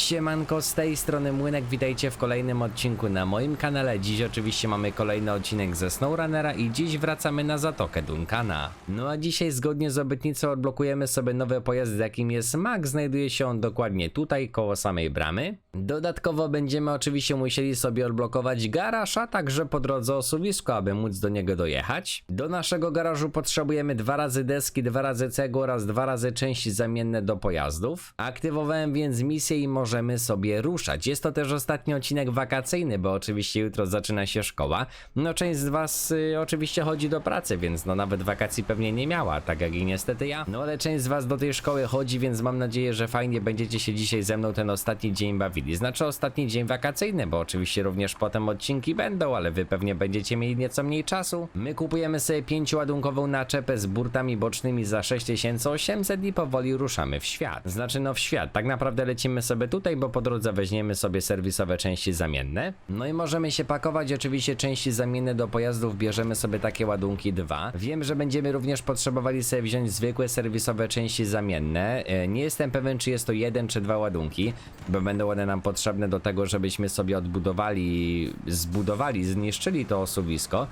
Siemanko, z tej strony Młynek, witajcie w kolejnym odcinku na moim kanale. Dziś oczywiście mamy kolejny odcinek ze SnowRunnera i dziś wracamy na Zatokę Duncana. No a dzisiaj zgodnie z obietnicą odblokujemy sobie nowy pojazd, jakim jest Mac. Znajduje się on dokładnie tutaj, koło samej bramy. Dodatkowo będziemy oczywiście musieli sobie odblokować garaż, a także po drodze osuwisko, aby móc do niego dojechać. Do naszego garażu potrzebujemy dwa razy deski, dwa razy cegły oraz dwa razy części zamienne do pojazdów. Aktywowałem więc misję i możemy sobie ruszać. Jest to też ostatni odcinek wakacyjny, bo oczywiście jutro zaczyna się szkoła. No część z was y, oczywiście chodzi do pracy, więc no nawet wakacji pewnie nie miała, tak jak i niestety ja. No ale część z was do tej szkoły chodzi, więc mam nadzieję, że fajnie będziecie się dzisiaj ze mną ten ostatni dzień bawili. Znaczy ostatni dzień wakacyjny, bo oczywiście również potem odcinki będą, ale wy pewnie będziecie mieli nieco mniej czasu. My kupujemy sobie pięcioładunkową naczepę z burtami bocznymi za 6800 i powoli ruszamy w świat. Znaczy no w świat, tak naprawdę lecimy sobie tutaj, bo po drodze weźmiemy sobie serwisowe części zamienne. No i możemy się pakować, oczywiście części zamienne do pojazdów bierzemy sobie takie ładunki dwa. Wiem, że będziemy również potrzebowali sobie wziąć zwykłe serwisowe części zamienne. E, Nie jestem pewien, czy jest to jeden czy dwa ładunki, bo będą one nam potrzebne do tego, żebyśmy sobie odbudowali, zbudowali, zniszczyli to osuwisko.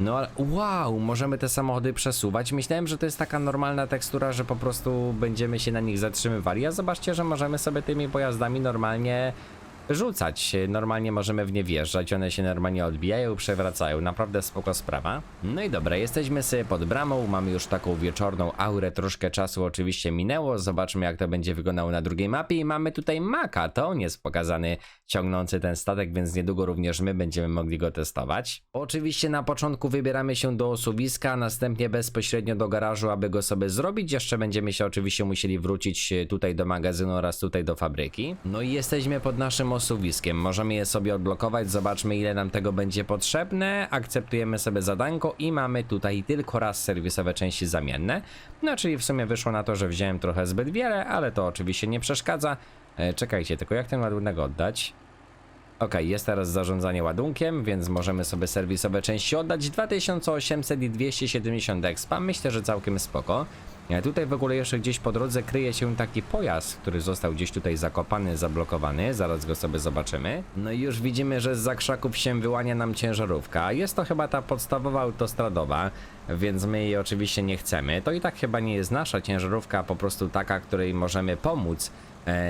No ale wow, możemy te samochody przesuwać. Myślałem, że to jest taka normalna tekstura, że po prostu będziemy się na nich zatrzymywali. A zobaczcie, że możemy sobie tymi pojazdami normalnie rzucać. Normalnie możemy w nie wjeżdżać, one się normalnie odbijają, przewracają. Naprawdę spoko sprawa. No i dobra, jesteśmy sobie pod bramą, mamy już taką wieczorną aurę, troszkę czasu oczywiście minęło. Zobaczmy jak to będzie wyglądało na drugiej mapie i mamy tutaj Maka, to on jest pokazany ciągnący ten statek, więc niedługo również my będziemy mogli go testować. Oczywiście na początku wybieramy się do osuwiska, następnie bezpośrednio do garażu, aby go sobie zrobić. Jeszcze będziemy się oczywiście musieli wrócić tutaj do magazynu oraz tutaj do fabryki. No i jesteśmy pod naszym osuwiskiem. Możemy je sobie odblokować, zobaczmy ile nam tego będzie potrzebne. Akceptujemy sobie zadanko i mamy tutaj tylko raz serwisowe części zamienne. No czyli w sumie wyszło na to, że wziąłem trochę zbyt wiele, ale to oczywiście nie przeszkadza. E, czekajcie, tylko jak ten ładunek oddać? Ok, jest teraz zarządzanie ładunkiem, więc możemy sobie serwisowe części oddać 2800 i 270 expa. Myślę, że całkiem spoko. Tutaj w ogóle jeszcze gdzieś po drodze kryje się taki pojazd, który został gdzieś tutaj zakopany, zablokowany. Zaraz go sobie zobaczymy. No i już widzimy, że z zakrzaków się wyłania nam ciężarówka. Jest to chyba ta podstawowa autostradowa, więc my jej oczywiście nie chcemy. To i tak chyba nie jest nasza ciężarówka, po prostu taka, której możemy pomóc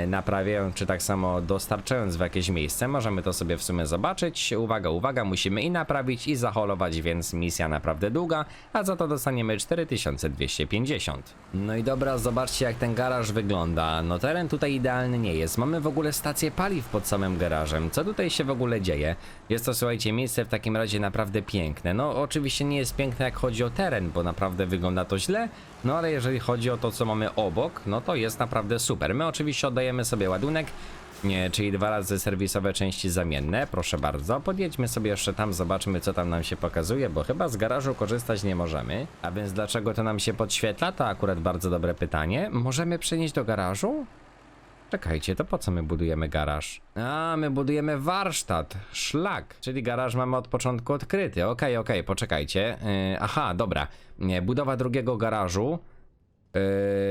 naprawiając, czy tak samo dostarczając w jakieś miejsce. Możemy to sobie w sumie zobaczyć. Uwaga, uwaga, musimy i naprawić, i zaholować, więc misja naprawdę długa, a za to dostaniemy 4250. No i dobra, zobaczcie jak ten garaż wygląda. No teren tutaj idealny nie jest. Mamy w ogóle stację paliw pod samym garażem. Co tutaj się w ogóle dzieje? Jest to, słuchajcie, miejsce w takim razie naprawdę piękne. No oczywiście nie jest piękne jak chodzi o teren, bo naprawdę wygląda to źle, no ale jeżeli chodzi o to, co mamy obok, no to jest naprawdę super. My oczywiście oddajemy sobie ładunek, nie, czyli dwa razy serwisowe części zamienne, proszę bardzo. Podjedźmy sobie jeszcze tam, zobaczmy co tam nam się pokazuje, bo chyba z garażu korzystać nie możemy. A więc dlaczego to nam się podświetla? To akurat bardzo dobre pytanie. Możemy przenieść do garażu? Czekajcie, to po co my budujemy garaż? A, my budujemy warsztat, szlak, czyli garaż mamy od początku odkryty. Okej, okej, poczekajcie. Yy, aha, dobra. Nie, budowa drugiego garażu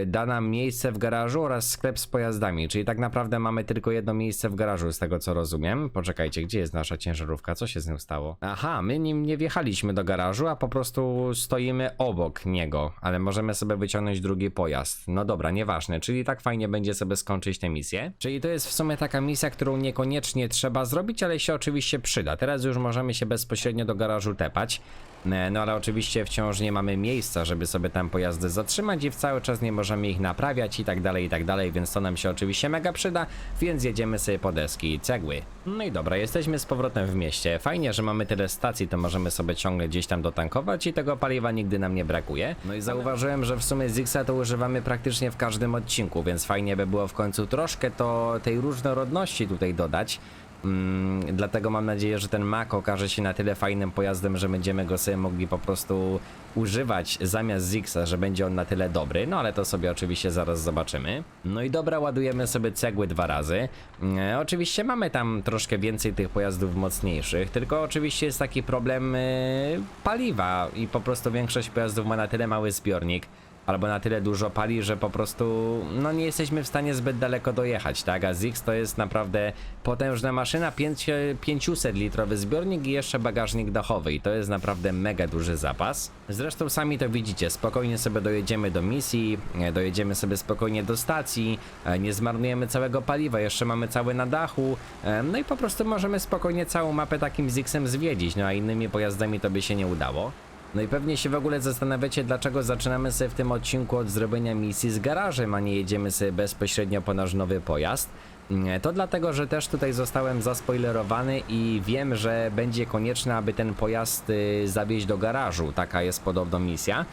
da nam miejsce w garażu oraz sklep z pojazdami, czyli tak naprawdę mamy tylko jedno miejsce w garażu, z tego co rozumiem. Poczekajcie, gdzie jest nasza ciężarówka? Co się z nią stało? Aha, my nim nie wjechaliśmy do garażu, a po prostu stoimy obok niego, ale możemy sobie wyciągnąć drugi pojazd. No dobra, nieważne, czyli tak fajnie będzie sobie skończyć tę misję. Czyli to jest w sumie taka misja, którą niekoniecznie trzeba zrobić, ale się oczywiście przyda. Teraz już możemy się bezpośrednio do garażu tepać. E, No ale oczywiście wciąż nie mamy miejsca, żeby sobie tam pojazdy zatrzymać i w cały czas nie możemy ich naprawiać i tak dalej, i tak dalej, więc to nam się oczywiście mega przyda, więc jedziemy sobie po deski i cegły. No i dobra, jesteśmy z powrotem w mieście. Fajnie, że mamy tyle stacji, to możemy sobie ciągle gdzieś tam dotankować i tego paliwa nigdy nam nie brakuje. No i zauważyłem, że w sumie Zixa to używamy praktycznie w każdym odcinku, więc fajnie by było w końcu troszkę to tej różnorodności tutaj dodać. Mm, dlatego mam nadzieję, że ten Mac okaże się na tyle fajnym pojazdem, że będziemy go sobie mogli po prostu używać zamiast Zixa, że będzie on na tyle dobry, no ale to sobie oczywiście zaraz zobaczymy. No i dobra, ładujemy sobie cegły dwa razy. E, oczywiście mamy tam troszkę więcej tych pojazdów mocniejszych, tylko oczywiście jest taki problem e, paliwa i po prostu większość pojazdów ma na tyle mały zbiornik, albo na tyle dużo pali, że po prostu no nie jesteśmy w stanie zbyt daleko dojechać, tak? A Zix to jest naprawdę potężna maszyna, 5, 500 litrowy zbiornik i jeszcze bagażnik dachowy i to jest naprawdę mega duży zapas. Zresztą sami to widzicie, spokojnie sobie dojedziemy do misji, e, dojedziemy sobie spokojnie do stacji, e, nie zmarnujemy całego paliwa, jeszcze mamy cały na dachu, e, no i po prostu możemy spokojnie całą mapę takim Zixem zwiedzić, no a innymi pojazdami to by się nie udało. No i pewnie się w ogóle zastanawiacie, dlaczego zaczynamy sobie w tym odcinku od zrobienia misji z garażem, a nie jedziemy sobie bezpośrednio po nasz nowy pojazd. To dlatego, że też tutaj zostałem zaspoilerowany i wiem, że będzie konieczne, aby ten pojazd y, zawieźć do garażu. Taka jest podobno misja.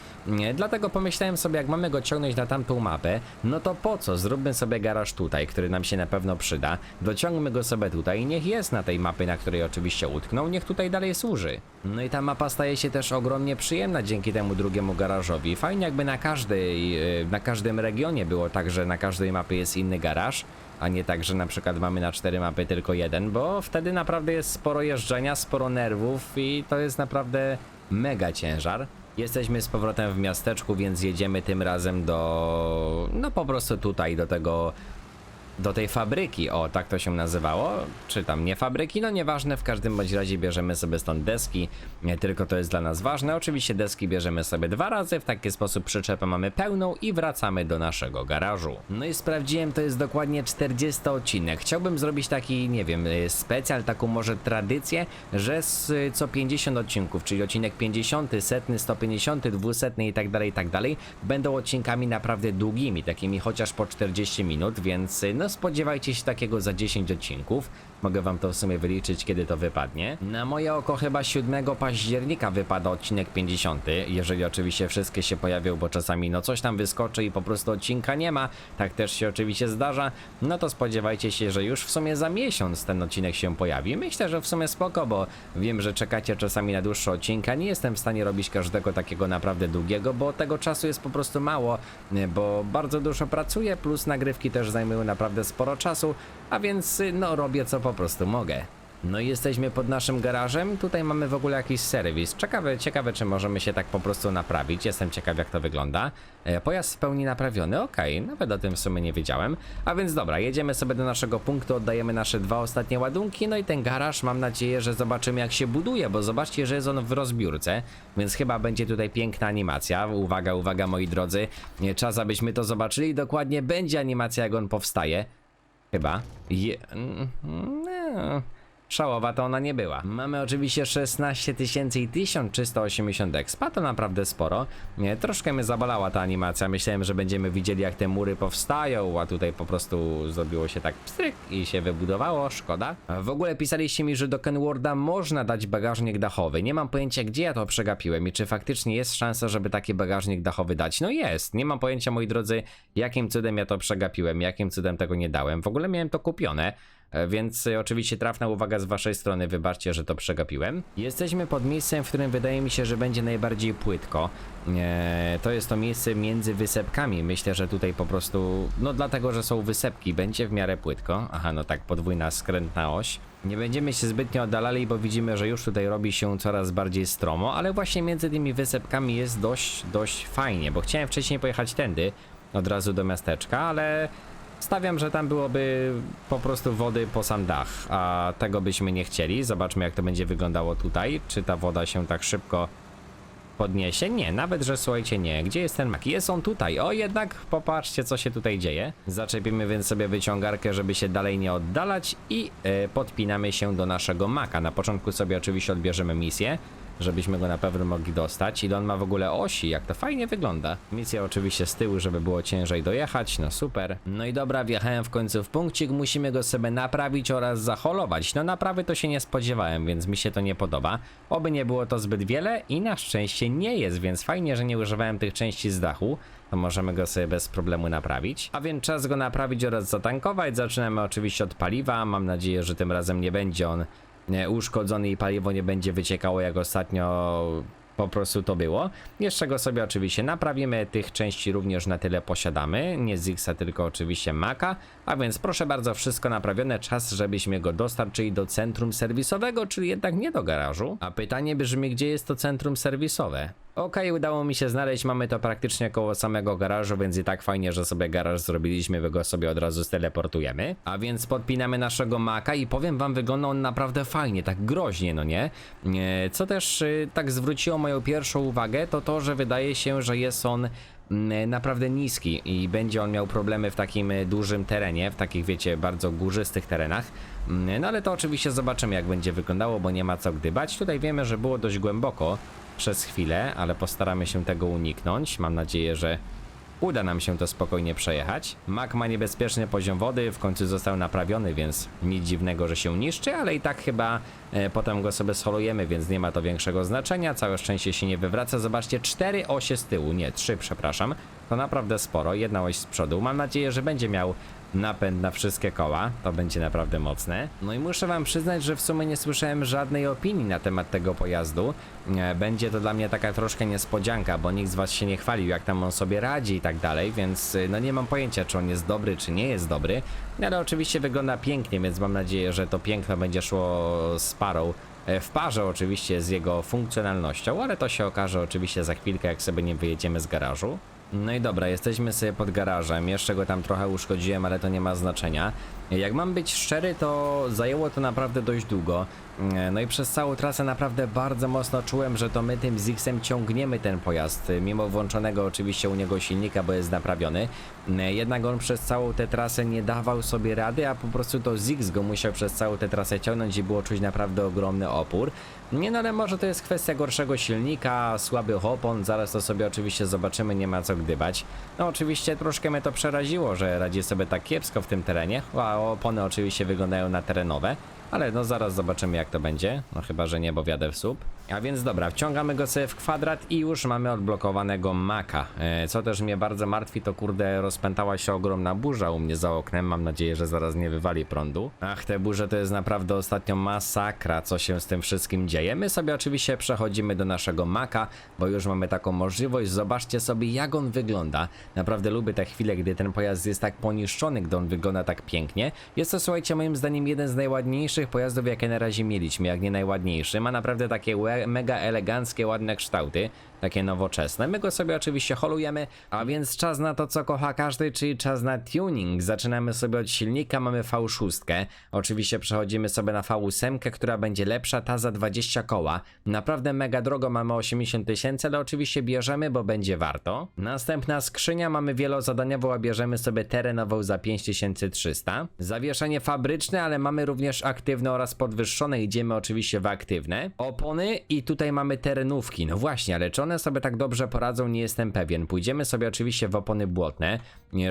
Dlatego pomyślałem sobie, jak mamy go ciągnąć na tamtą mapę, no to po co? Zróbmy sobie garaż tutaj, który nam się na pewno przyda. Dociągmy go sobie tutaj i niech jest na tej mapie, na której oczywiście utknął, niech tutaj dalej służy. No i ta mapa staje się też ogromnie przyjemna dzięki temu drugiemu garażowi. Fajnie jakby na każdej, y, na każdym regionie było tak, że na każdej mapie jest inny garaż a nie tak, że na przykład mamy na cztery mapy tylko jeden, bo wtedy naprawdę jest sporo jeżdżenia, sporo nerwów i to jest naprawdę mega ciężar. Jesteśmy z powrotem w miasteczku, więc jedziemy tym razem do. No po prostu tutaj, do tego. Do tej fabryki, o tak to się nazywało, czy tam nie fabryki, no nieważne, w każdym bądź razie bierzemy sobie stąd deski, nie tylko to jest dla nas ważne, oczywiście deski bierzemy sobie dwa razy, w taki sposób przyczepę mamy pełną i wracamy do naszego garażu. No i sprawdziłem, to jest dokładnie 40 odcinek, chciałbym zrobić taki, nie wiem, y, specjal, taką może tradycję, że z y, co 50 odcinków, czyli odcinek 50, setny, 150, 200 i tak dalej, i tak dalej, będą odcinkami naprawdę długimi, takimi chociaż po 40 minut, więc y, no spodziewajcie się takiego za 10 odcinków. Mogę wam to w sumie wyliczyć, kiedy to wypadnie. Na moje oko chyba 7 października wypada odcinek 50, jeżeli oczywiście wszystkie się pojawią, bo czasami no coś tam wyskoczy i po prostu odcinka nie ma, tak też się oczywiście zdarza, no to spodziewajcie się, że już w sumie za miesiąc ten odcinek się pojawi. Myślę, że w sumie spoko, bo wiem, że czekacie czasami na dłuższe odcinka, nie jestem w stanie robić każdego takiego naprawdę długiego, bo tego czasu jest po prostu mało, bo bardzo dużo pracuję, plus nagrywki też zajmują naprawdę sporo czasu, a więc no robię co po prostu mogę. No i jesteśmy pod naszym garażem. Tutaj mamy w ogóle jakiś serwis. Ciekawe, ciekawe czy możemy się tak po prostu naprawić. Jestem ciekaw jak to wygląda. E, pojazd w pełni naprawiony, okej, nawet o tym w sumie nie wiedziałem. A więc dobra, jedziemy sobie do naszego punktu, oddajemy nasze dwa ostatnie ładunki. No i ten garaż mam nadzieję, że zobaczymy jak się buduje, bo zobaczcie, że jest on w rozbiórce, więc chyba będzie tutaj piękna animacja. Uwaga, uwaga moi drodzy, czas abyśmy to zobaczyli. Dokładnie będzie animacja jak on powstaje. Chyba. Je... mm, No. Szałowa to ona nie była. Mamy oczywiście 16 tysięcy i 1380 expa, to naprawdę sporo. Nie, troszkę mnie zabalała ta animacja, myślałem, że będziemy widzieli jak te mury powstają, a tutaj po prostu zrobiło się tak pstryk i się wybudowało, szkoda. W ogóle pisaliście mi, że do Kenworda można dać bagażnik dachowy. Nie mam pojęcia gdzie ja to przegapiłem i czy faktycznie jest szansa, żeby taki bagażnik dachowy dać. No jest, nie mam pojęcia moi drodzy, jakim cudem ja to przegapiłem, jakim cudem tego nie dałem. W ogóle miałem to kupione. E, Więc y, oczywiście trafna uwaga z waszej strony, wybaczcie, że to przegapiłem. Jesteśmy pod miejscem, w którym wydaje mi się, że będzie najbardziej płytko. E, to jest to miejsce między wysepkami. Myślę, że tutaj po prostu, no dlatego, że są wysepki, będzie w miarę płytko. Aha, no tak, podwójna skrętna oś. Nie będziemy się zbytnio oddalali, bo widzimy, że już tutaj robi się coraz bardziej stromo, ale właśnie między tymi wysepkami jest dość, dość fajnie, bo chciałem wcześniej pojechać tędy, od razu do miasteczka, ale Stawiam, że tam byłoby po prostu wody po sam dach, a tego byśmy nie chcieli. Zobaczmy, jak to będzie wyglądało tutaj. Czy ta woda się tak szybko podniesie? Nie, nawet, że słuchajcie, nie. Gdzie jest ten mak? Jest on tutaj. O, jednak popatrzcie, co się tutaj dzieje. Zaczepimy więc sobie wyciągarkę, żeby się dalej nie oddalać i e, podpinamy się do naszego maka. Na początku sobie oczywiście odbierzemy misję żebyśmy go na pewno mogli dostać. Ile on ma w ogóle osi, jak to fajnie wygląda. Misja oczywiście z tyłu, żeby było ciężej dojechać, no super. No i dobra, wjechałem w końcu w punkcik, musimy go sobie naprawić oraz zaholować. No naprawy to się nie spodziewałem, więc mi się to nie podoba. Oby nie było to zbyt wiele i na szczęście nie jest, więc fajnie, że nie używałem tych części z dachu. To możemy go sobie bez problemu naprawić. A więc czas go naprawić oraz zatankować. Zaczynamy oczywiście od paliwa. Mam nadzieję, że tym razem nie będzie on uszkodzony i paliwo nie będzie wyciekało jak ostatnio po prostu to było. Jeszcze go sobie oczywiście naprawimy, tych części również na tyle posiadamy, nie Zixa, tylko oczywiście Maka, a więc proszę bardzo, wszystko naprawione, czas żebyśmy go dostarczyli do centrum serwisowego, czyli jednak nie do garażu. A pytanie brzmi, gdzie jest to centrum serwisowe? Okej, udało mi się znaleźć, mamy to praktycznie koło samego garażu, więc i tak fajnie, że sobie garaż zrobiliśmy, wy go sobie od razu steleportujemy. A więc podpinamy naszego maka i powiem wam, wygląda on naprawdę fajnie, tak groźnie, no nie? Co też y, tak zwróciło moją pierwszą uwagę, to to, że wydaje się, że jest on mm, naprawdę niski i będzie on miał problemy w takim y, dużym terenie, w takich wiecie, bardzo górzystych terenach. Mm, No ale to oczywiście zobaczymy jak będzie wyglądało, bo nie ma co gdybać. Tutaj wiemy, że było dość głęboko przez chwilę, ale postaramy się tego uniknąć. Mam nadzieję, że uda nam się to spokojnie przejechać. Mak ma niebezpieczny poziom wody, w końcu został naprawiony, więc nic dziwnego, że się niszczy, ale i tak chyba e, potem go sobie scholujemy, więc nie ma to większego znaczenia. Całe szczęście się nie wywraca. Zobaczcie, cztery osie z tyłu, nie, trzy, przepraszam. To naprawdę sporo, jedna oś z przodu. Mam nadzieję, że będzie miał napęd na wszystkie koła, to będzie naprawdę mocne. No i muszę wam przyznać, że w sumie nie słyszałem żadnej opinii na temat tego pojazdu. E, Będzie to dla mnie taka troszkę niespodzianka, bo nikt z was się nie chwalił, jak tam on sobie radzi i tak dalej, więc y, no nie mam pojęcia, czy on jest dobry, czy nie jest dobry. No ale oczywiście wygląda pięknie, więc mam nadzieję, że to piękno będzie szło z parą. e, W parze oczywiście z jego funkcjonalnością, ale to się okaże oczywiście za chwilkę, jak sobie nie wyjedziemy z garażu. No i dobra, jesteśmy sobie pod garażem. Jeszcze go tam trochę uszkodziłem, ale to nie ma znaczenia. Jak mam być szczery, to zajęło to naprawdę dość długo. E, No i przez całą trasę naprawdę bardzo mocno czułem, że to my tym Zixem ciągniemy ten pojazd, mimo włączonego oczywiście u niego silnika, bo jest naprawiony. E, Jednak on przez całą tę trasę nie dawał sobie rady, a po prostu to Zix go musiał przez całą tę trasę ciągnąć i było czuć naprawdę ogromny opór. Nie no, ale może to jest kwestia gorszego silnika, słabych opon, zaraz to sobie oczywiście zobaczymy, nie ma co gdybać. No oczywiście troszkę mnie to przeraziło, że radzi sobie tak kiepsko w tym terenie, a opony oczywiście wyglądają na terenowe. Ale no zaraz zobaczymy jak to będzie. No chyba, że nie, bo wiadę w słup. A więc dobra, wciągamy go sobie w kwadrat i już mamy odblokowanego maka. E, co też mnie bardzo martwi, to kurde rozpętała się ogromna burza u mnie za oknem. Mam nadzieję, że zaraz nie wywali prądu. Ach, te burze to jest naprawdę ostatnio masakra, co się z tym wszystkim dzieje. My sobie oczywiście przechodzimy do naszego maka, bo już mamy taką możliwość. Zobaczcie sobie jak on wygląda. Naprawdę lubię te chwile, gdy ten pojazd jest tak poniszczony, gdy on wygląda tak pięknie. Jest to słuchajcie moim zdaniem jeden z najładniejszych pojazdów jakie na razie mieliśmy, jak nie najładniejszy. Ma naprawdę takie łe- mega eleganckie, ładne kształty, takie nowoczesne. My go sobie oczywiście holujemy, a więc czas na to co kocha każdy, czyli czas na tuning. Zaczynamy sobie od silnika, mamy V6. Oczywiście przechodzimy sobie na V8, która będzie lepsza, ta za 20 koła. Naprawdę mega drogo, mamy 80 tysięcy, ale oczywiście bierzemy, bo będzie warto. Następna skrzynia, mamy wielozadaniową, a bierzemy sobie terenową za 5300. Zawieszenie fabryczne, ale mamy również aktywne oraz podwyższone, idziemy oczywiście w aktywne. Opony i tutaj mamy terenówki, no właśnie, ale czy one sobie tak dobrze poradzą, nie jestem pewien. Pójdziemy sobie oczywiście w opony błotne.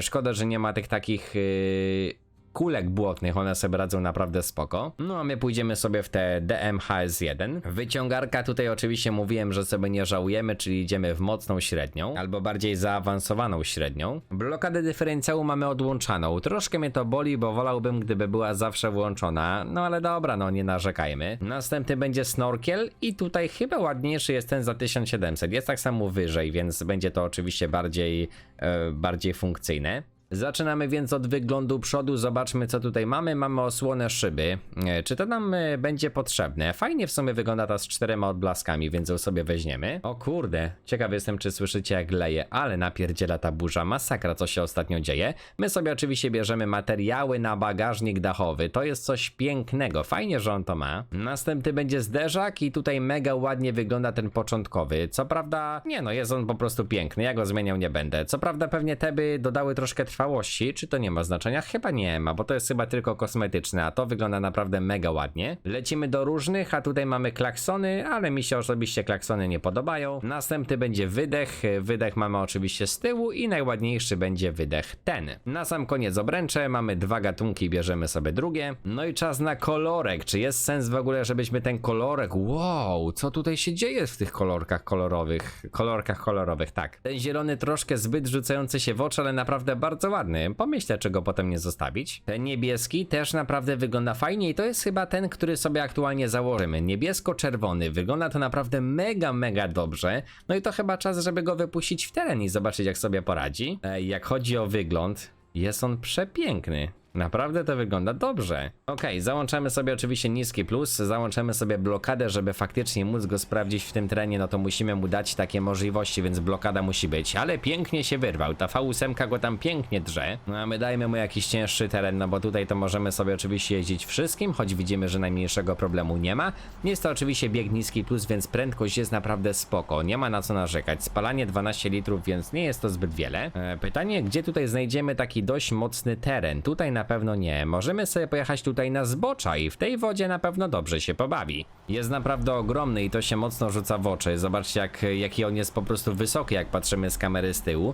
Szkoda, że nie ma tych takich... Yy kulek błotnych, one sobie radzą naprawdę spoko. No a my pójdziemy sobie w te DMHS1. Wyciągarka tutaj oczywiście mówiłem, że sobie nie żałujemy, czyli idziemy w mocną średnią, albo bardziej zaawansowaną średnią. Blokadę dyferencjału mamy odłączaną. Troszkę mnie to boli, bo wolałbym, gdyby była zawsze włączona, no ale dobra, no nie narzekajmy. Następny będzie snorkiel i tutaj chyba ładniejszy jest ten za 1700. Jest tak samo wyżej, więc będzie to oczywiście bardziej, e, bardziej funkcyjne. Zaczynamy więc od wyglądu przodu, zobaczmy co tutaj mamy. Mamy osłonę szyby. E, Czy to nam e, będzie potrzebne? Fajnie w sumie wygląda ta z czterema odblaskami, więc ją sobie weźmiemy. O kurde, ciekaw jestem czy słyszycie jak leje, ale napierdziela ta burza, masakra co się ostatnio dzieje. My sobie oczywiście bierzemy materiały na bagażnik dachowy, to jest coś pięknego, fajnie, że on to ma. Następny będzie zderzak i tutaj mega ładnie wygląda ten początkowy. Co prawda, nie no, jest on po prostu piękny, ja go zmieniał nie będę. Co prawda pewnie te by dodały troszkę trwałości, czy to nie ma znaczenia? Chyba nie ma, bo to jest chyba tylko kosmetyczne, a to wygląda naprawdę mega ładnie. Lecimy do różnych, a tutaj mamy klaksony, ale mi się osobiście klaksony nie podobają. Następny będzie wydech, wydech mamy oczywiście z tyłu i najładniejszy będzie wydech ten. Na sam koniec obręcze, mamy dwa gatunki, bierzemy sobie drugie. No i czas na kolorek, czy jest sens w ogóle, żebyśmy ten kolorek, wow, co tutaj się dzieje w tych kolorkach kolorowych, kolorkach kolorowych, tak. Ten zielony troszkę zbyt rzucający się w oczy, ale naprawdę bardzo ładny. Pomyślę, czego potem nie zostawić. Ten niebieski też naprawdę wygląda fajnie i to jest chyba ten, który sobie aktualnie założymy. Niebiesko-czerwony. Wygląda to naprawdę mega, mega dobrze. No i to chyba czas, żeby go wypuścić w teren i zobaczyć, jak sobie poradzi. Jak chodzi o wygląd, jest on przepiękny. Naprawdę to wygląda dobrze. Okej, załączamy sobie oczywiście niski plus, załączamy sobie blokadę, żeby faktycznie móc go sprawdzić w tym terenie, no to musimy mu dać takie możliwości, więc blokada musi być. Ale pięknie się wyrwał, ta V8 go tam pięknie drze. No a my dajmy mu jakiś cięższy teren, no bo tutaj to możemy sobie oczywiście jeździć wszystkim, choć widzimy, że najmniejszego problemu nie ma. Jest to oczywiście bieg niski plus, więc prędkość jest naprawdę spoko, nie ma na co narzekać. Spalanie 12 litrów, więc nie jest to zbyt wiele. E, pytanie, gdzie tutaj znajdziemy taki dość mocny teren? Tutaj na pewno nie. Możemy sobie pojechać tutaj na zbocza i w tej wodzie na pewno dobrze się pobawi. Jest naprawdę ogromny i to się mocno rzuca w oczy. Zobaczcie, jak, jaki on jest po prostu wysoki, jak patrzymy z kamery z tyłu.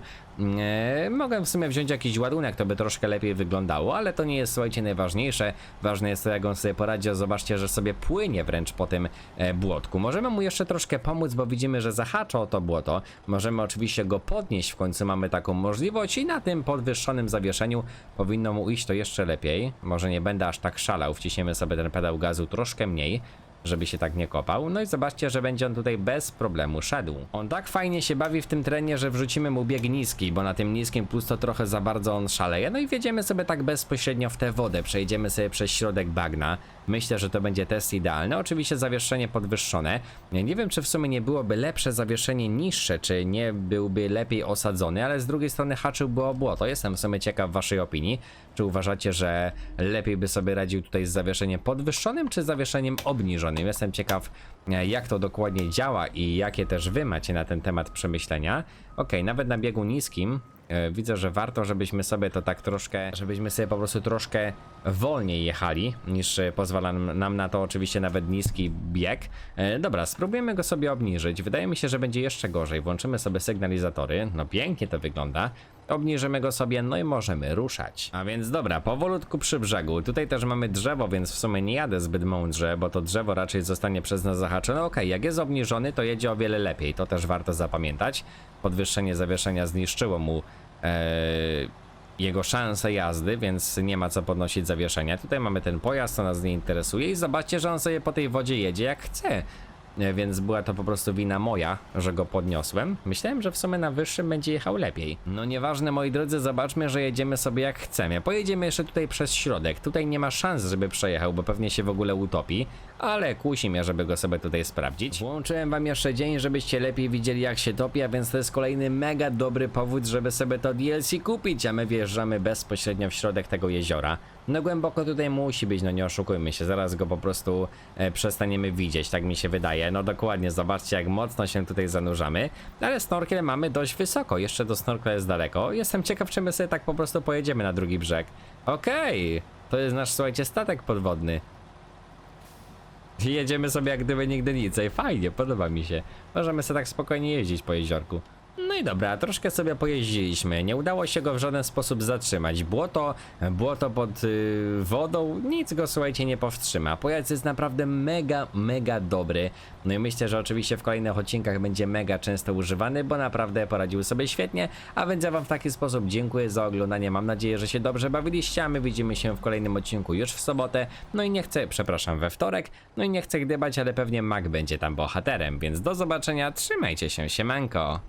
E, mogę w sumie wziąć jakiś ładunek, to by troszkę lepiej wyglądało, ale to nie jest, słuchajcie, najważniejsze. Ważne jest to, jak on sobie poradzi. Zobaczcie, że sobie płynie wręcz po tym e, błotku. Możemy mu jeszcze troszkę pomóc, bo widzimy, że zahacza o to błoto. Możemy oczywiście go podnieść, w końcu mamy taką możliwość i na tym podwyższonym zawieszeniu powinno mu iść to jeszcze lepiej. Może nie będę aż tak szalał, wciśniemy sobie ten pedał gazu troszkę mniej żeby się tak nie kopał. No i zobaczcie, że będzie on tutaj bez problemu szedł. On tak fajnie się bawi w tym trenie, że wrzucimy mu bieg niski, bo na tym niskim plus to trochę za bardzo on szaleje. No i wjedziemy sobie tak bezpośrednio w tę wodę, przejdziemy sobie przez środek bagna. Myślę, że to będzie test idealny. Oczywiście zawieszenie podwyższone. Nie, wiem, czy w sumie nie byłoby lepsze zawieszenie niższe, czy nie byłby lepiej osadzony, ale z drugiej strony haczyłby o błoto. Jestem w sumie ciekaw waszej opinii. Czy uważacie, że lepiej by sobie radził tutaj z zawieszeniem podwyższonym, czy zawieszeniem obniżonym? Jestem ciekaw, jak to dokładnie działa i jakie też wy macie na ten temat przemyślenia. Ok, nawet na biegu niskim e, widzę, że warto, żebyśmy sobie to tak troszkę, żebyśmy sobie po prostu troszkę wolniej jechali, niż e, pozwala nam na to oczywiście nawet niski bieg. E, Dobra, spróbujemy go sobie obniżyć. Wydaje mi się, że będzie jeszcze gorzej. Włączymy sobie sygnalizatory. No pięknie to wygląda. Obniżymy go sobie, no i możemy ruszać. A więc dobra, powolutku przy brzegu. Tutaj też mamy drzewo, więc w sumie nie jadę zbyt mądrze, bo to drzewo raczej zostanie przez nas zahaczone. Okej, jak jest obniżony, to jedzie o wiele lepiej. To też warto zapamiętać. Podwyższenie zawieszenia zniszczyło mu ee, jego szanse jazdy, więc nie ma co podnosić zawieszenia. Tutaj mamy ten pojazd, co nas nie interesuje i zobaczcie, że on sobie po tej wodzie jedzie jak chce. E, Więc była to po prostu wina moja, że go podniosłem. Myślałem, że w sumie na wyższym będzie jechał lepiej. No nieważne, moi drodzy, zobaczmy, że jedziemy sobie jak chcemy. Pojedziemy jeszcze tutaj przez środek. Tutaj nie ma szans, żeby przejechał, bo pewnie się w ogóle utopi. Ale kusi mnie, żeby go sobie tutaj sprawdzić. Włączyłem wam jeszcze dzień, żebyście lepiej widzieli jak się topi, a więc to jest kolejny mega dobry powód, żeby sobie to DLC kupić, a my wjeżdżamy bezpośrednio w środek tego jeziora. No głęboko tutaj musi być, no nie oszukujmy się, zaraz go po prostu e, przestaniemy widzieć, tak mi się wydaje. No dokładnie, zobaczcie jak mocno się tutaj zanurzamy, ale snorkel mamy dość wysoko, jeszcze do snorkla jest daleko. Jestem ciekaw, czy my sobie tak po prostu pojedziemy na drugi brzeg. Okej, to jest nasz, słuchajcie, statek podwodny. Jedziemy sobie jak gdyby nigdy nic. Ej, fajnie, podoba mi się. Możemy sobie tak spokojnie jeździć po jeziorku. I dobra, troszkę sobie pojeździliśmy. Nie udało się go w żaden sposób zatrzymać. Błoto, błoto pod y, wodą, nic go słuchajcie nie powstrzyma. Pojazd jest naprawdę mega, mega dobry. No i myślę, że oczywiście w kolejnych odcinkach będzie mega często używany, bo naprawdę poradził sobie świetnie. A więc ja wam w taki sposób dziękuję za oglądanie. Mam nadzieję, że się dobrze bawiliście, a my widzimy się w kolejnym odcinku już w sobotę. No i nie chcę, przepraszam, we wtorek. No i nie chcę gdybać, ale pewnie Mac będzie tam bohaterem, więc do zobaczenia, trzymajcie się, siemanko.